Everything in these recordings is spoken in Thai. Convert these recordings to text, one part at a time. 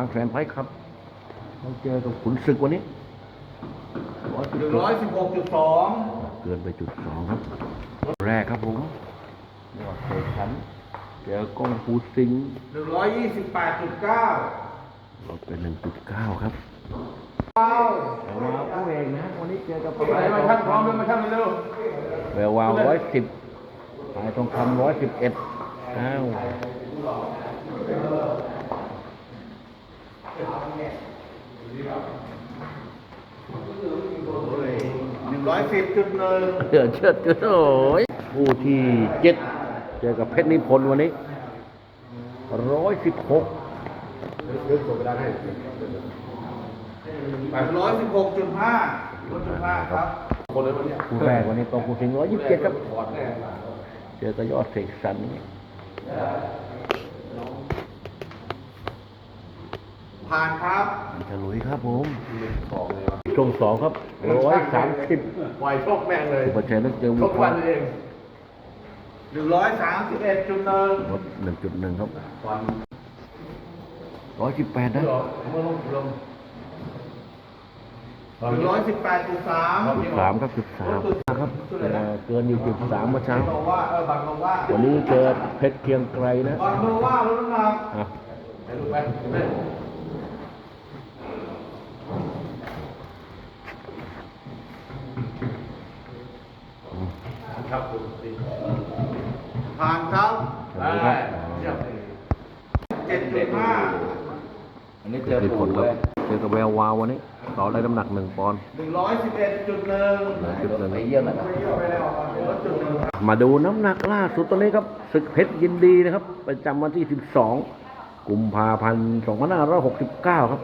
บางแสนไฟครับเราเจอกับขุนศึกวันนี้ร้อยหนึ่งร้อยสิบหกจุดสองเกินไปจุดสองครับ แรกครับผมนี่ว่าเตะขันเจอกล้องฟูซิงหนึ่งร้อยยี่สิบแปดจุดเก้าลดไปหนึ่งจุดเก้าครับเก้าแต่ว่าผู้เองนะวันนี้เจอกับไปมาช่างพร้อมเลยมาช่างเร็วแวววาวร้อยสิบปลายทองคำร้อยสิบเอ็ดอ้าว หนึ่งร้อยสิบจุดหนึ่งเดือดเชิดเกินโอ้ยผู้ที่เจ็ดเจอกับเพชรนิพนธ์วันนี้ร้อยสิบหกหนึ่งร้อยสิบหกจุดห้าจุดห้าครับคู่แรกวันนี้ตองกูสิงร้อยยี่สิบเจ็ดครับเจอกับยอดเสกสรร ผ่านครับอันฉลุยครับผมช่วงสองครับร้อยสามสิบปล่อยโชคแม่งเลยสุภาชัยนักเจอโชวุคฒิวันเองหนึ่งร้อยสามสิบเอ็ดจุดหนึ่งลดหนึ่งจุดหนึ่งครับวันร้อยสิบแปดนะเหรอเมื่อลงลงหนึ่งร้อยสิบแปดจุดสามจุดสามครับจุดสามครับเอ่อเกินอยู่จุดสามเมื่อเช้าบอกว่าเออบังบอกว่าวันนี้เจอเพชรเคียงไกรนะบังบอกว่าลดน้ำหนัก อะ ไปลูกไปไป ครับคุณสิ ผ่านครับฉลุยครับเยี่ยมเจ็ดจุดห้าอันนี้เพเจอชรนิพปู่นธ์คเลรับยเจอกับแวววาววันนี้ต่อได้น้ำหนักหนึ่งปอนด์หนึ่งร้อยสิบเอ็ดจุดหนึ่งหนึ่งจุดหนึ่งไปเยี่ยมนะลดจุดหนึ่งมาดูน้ำหนักล่าสุดตอนนี้ครับศึกเพชรยินดีนะครับ ประจำวันที่12กุมภาพันธ์2569ครับ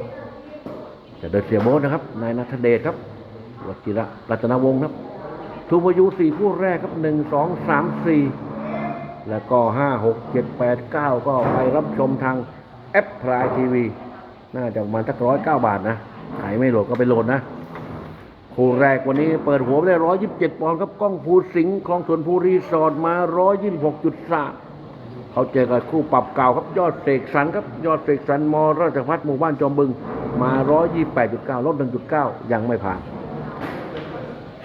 จะโดยเสียโบทนะครับนายนัทเดชครับวชิระรัตนวงศ์ครับ ทูพยูสี่คู่แรกครับ1 2 3 4แล้วก็5 6 7 8 9ก็ไปรับชมทางแอปพลายทีวี น่าจะประมาณสักร้อยเก้าบาทนะขายไม่โหลดก็ไปโหลดนะ คู่แรกวันนี้เปิดหัวไปได้ร้อยยิบเจ็ดปอนด์ครับก้องภูสิงห์คลองสวนภูรีสอร์ทมาร้อยยี่สิบหกจุดสามเขาเจอกับคู่ปรับเก่าครับยอดเสกสรรครับยอดเสกสรรมราชพัฒน์หมู่บ้านจอมบึง มาร้อยยี่แปดจุดเก้าลดหนึ่งจุดเก้ายังไม่ผ่าน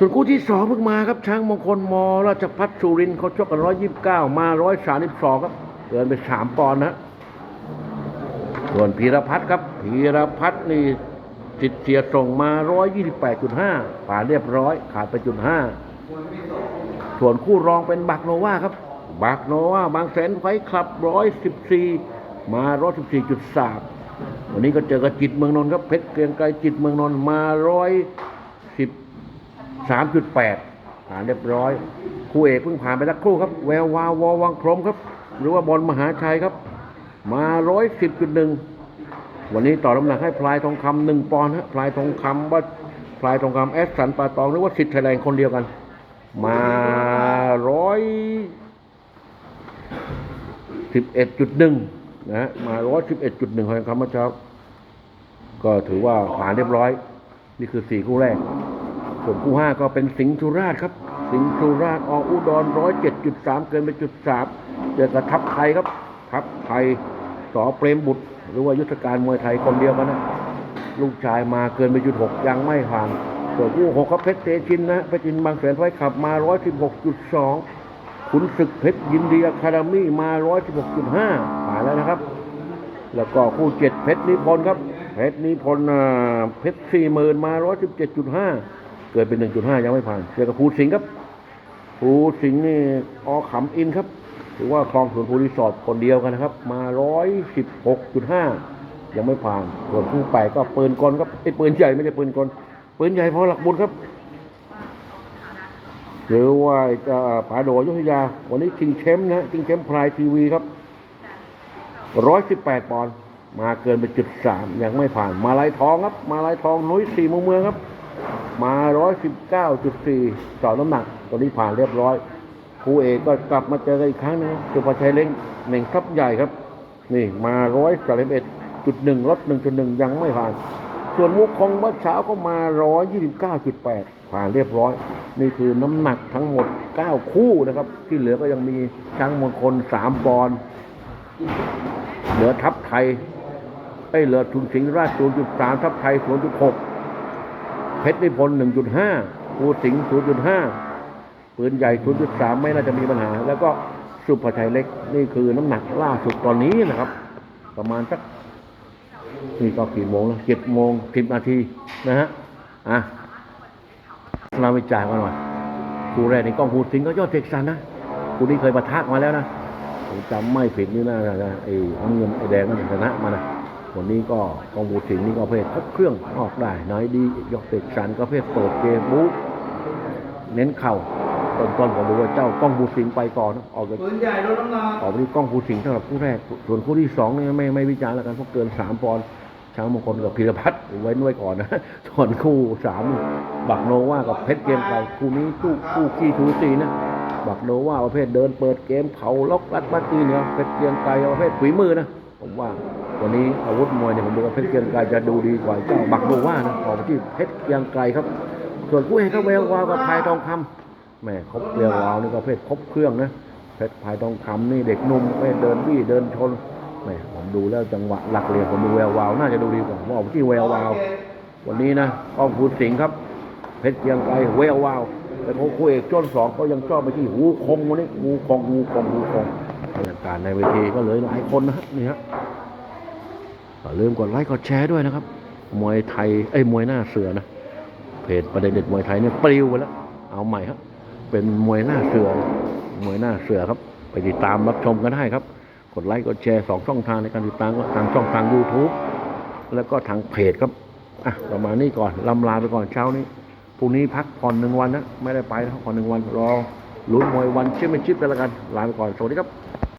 ส่วนคู่ที่สองเพิ่งมาครับช้างมงคลมราชพัฒน์สุรินทร์เขาชกกันร้อยยี่สิบเก้ามาร้อยสามสิบสองครับเกินไปสามปอนด์นะส่วนพีรพัฒน์ครับพีรพัฒน์นี่ติดเสียส่งมา128.5ผ่านเรียบร้อย ขาดไปจุด5ส่วนคู่รองเป็นบักโนวาครับบักโนวาบางแสนไฟคลับ114มา114.3วันนี้ก็เจอกับจิตเมืองนนท์ครับเพชรเกรียงไกรจิตเมืองนนท์มา 113.8ผ่านเรียบร้อย คู่เอกเพิ่งผ่านไปสักครู่ครับ แวววาวววังพรหมครับ หรือว่าบอลมหาชัยครับ มาร้อยสิบจุดหนึ่งวันนี้ต่อน้ำหนักให้พลายทองคำหนึ่งปอนด์ฮะพลายทองคำว่าพลายทองคำแอสสันปาตองหรือว่าสิทธิ์ไทยแลนด์คนเดียวกัน มาร้อยสิบเอ็ดจุดหนึ่งนะฮะมาร้อยสิบเอ็ดจุดหนึ่งของทองคำเมื่อเช้าก็ถือว่าผ่านเรียบร้อย นี่คือสี่คู่แรก ส่วนคู่ห้าก็เป็นสิงห์สุราชครับ สิงห์สุราชออุดรร้อยเจ็ดจุดสามเกินไปจุดสามเจอกับทัพไทยครับ ทัพไทยสอเปรมบุตร หรือว่ายุทธการมวยไทยคนเดียวกันนะลูกชายมาเกินไปจุดหกยังไม่ผ่าน ส่วนคู่หกครับเพชรเตชินนะเพชรจินบางแสนไฟขับมาร้อยสิบหกจุดสองขุนศึกเพชรยินดีอะคาเดมี่มาร้อยสิบหกจุดห้าผ่านแล้วนะครับ แล้วก็คู่เจ็ดเพชรนิพนธ์ครับเพชรนิพนธ์อ่าเพชรสี่หมื่นมาร้อยสิบเจ็ดจุดห้า เกิดเป็นหนึ่งจุดห้ายังไม่ผ่านเจอกับภูสิงห์ครับภูสิงห์นี่ออขำอินครับถือว่าคลองสวนภูรีสอร์ทคนเดียวกันนะครับ มาร้อยสิบหกจุดห้ายังไม่ผ่านส่วนคู่ไปก็ปืนกลครับไอ้ปืนใหญ่ไม่ใช่ปืนกลปืนใหญ่พอหลักบุญครับหรือว่าจะผาโดอยุธยา วันนี้ชิงแชมป์นะชิงแชมป์พรายทีวีครับร้อยสิบแปดปอนด์มาเกินไปจุดสามยังไม่ผ่าน มาลายทองครับ มาลายทองนุ้ยสี่มุมเมืองครับ มาร้อยสิบเก้าจุดสี่ต่อน้ำหนักตอนนี้ผ่านเรียบร้อยครูเอกก็กลับมาเจอกันอีกครั้งนึงสุภชัยเล้งเหน่งทับใหญ่ครับ นี่มาร้อยสามเอ็ดจุดหนึ่งลดหนึ่งจุดหนึ่งยังไม่ผ่าน ส่วนมุกคงเมื่อเช้าก็มาร้อยยี่สิบเก้าจุดแปดผ่านเรียบร้อย นี่คือน้ำหนักทั้งหมดเก้าคู่นะครับ ที่เหลือก็ยังมีช้างมงคลสามปอนด์เหนือทัพไทยเอ้ยเลิศทุนสิงห์ราชศูนย์จุดสามทัพไทยศูนย์จุดหก เพชรนิพนธ์หนึ่งจุดห้าภูสิงห์ศูนย์จุดห้าปืนใหญ่ศูนย์จุดสามไม่น่าจะมีปัญหา แล้วก็สุภชัยเล็กนี่คือน้ำหนักล่าสุดตอนนี้นะครับ ประมาณสักนี่ก็กี่โมงแล้วเจ็ดโมงสิบนาทีนะฮะอะเราไปจ่ายกันหน่อยคู่แรกในกล้องภูสิงห์ก็ยอดเทคซันนะคู่นี้เคยประทะมาแล้วนะผมจำไม่ผิดนี่นะนะไอ้น้ำเงินไอ้แดงนั่นชนะมานะ วันนี้ก็กองบูสิงนี่ก็เพศครบเครื่องออกได้น้อยดียกเตะสันก็เพศเปิดเกมบู๊เน้นเข่าต้นต้นผมดูว่าเจ้ากล้องบูสิงไปก่อนนะออกจากปืนใหญ่ลดน้ำหนักออกไปที่กล้องบูสิงสำหรับคู่แรก ส่วนคู่ที่สองนี่ไม่ไม่วิจารณ์แล้วกันเพราะเกินสามปอนด์ช้างมงคลกับพีรพัฒน์ไว้ไว้ก่อนนะส่วนคู่สามบักโนว่ากับเพชรเกรียงไกรคู่นี้คู่คู่ขี้ทูสีนะบักโนว่าประเภทเดินเปิดเกมเขาล็อกรัดบัดตีเนี่ยเพชรเกรียงไกรประเภทฝีมือนะผมว่า วันนี้อาวุธมวยเนี่ยผมดูว่าเพชรเกรียงไกรจะดูดีกว่าเจ้าบักโนว่านะออกไปที่เพชรเกรียงไกรครับ ส่วนผู้เอกก็เวลวาวกับพายทองคำแม่ครบเวลวาวนี่ก็ประเภทครบเครื่องนะเพชรพายทองคำนี่เด็กนุ่มประเภทเดินบี้เดินชนแม่ผมดูแล้วจังหวะหลักเหลี่ยมผมดูแวววาวน่าจะดูดีกว่าผมออกไปที่แวววาววันนี้นะก้องพูดสิงห์ครับ เพชรเกรียงไกรเวลวาวแต่พอคู่เอกจ้นสองก็ยังชอบไปที่หูคงวันนี้งูคงงูคงงูคงบรรยากาศในเวทีก็เลยหลายคนนะนี่ฮะ อย่าลืมกดไลค์กดแชร์ด้วยนะครับ มวยไทยเอ้ยมวยหน้าเสือนะ เพจประเด็นเด็ดมวยไทยเนี่ยปลิวไปแล้ว เอาใหม่ครับเป็นมวยหน้าเสือ มวยหน้าเสือครับ ไปติดตามรับชมกันได้ครับ กดไลค์กดแชร์สองช่องทางในการติดตามก็ทางช่องทาง YouTube แล้วก็ทางเพจครับอะประมาณนี้ก่อนลำลาไปก่อนเช้านี้พรุ่งนี้พักผ่อนหนึ่งวันนะไม่ได้ไปแล้วผ่อนหนึ่งวันรอลุ้นมวยวันเชื่อมชิปกันแล้วกันลาไปก่อนสวัสดีครับ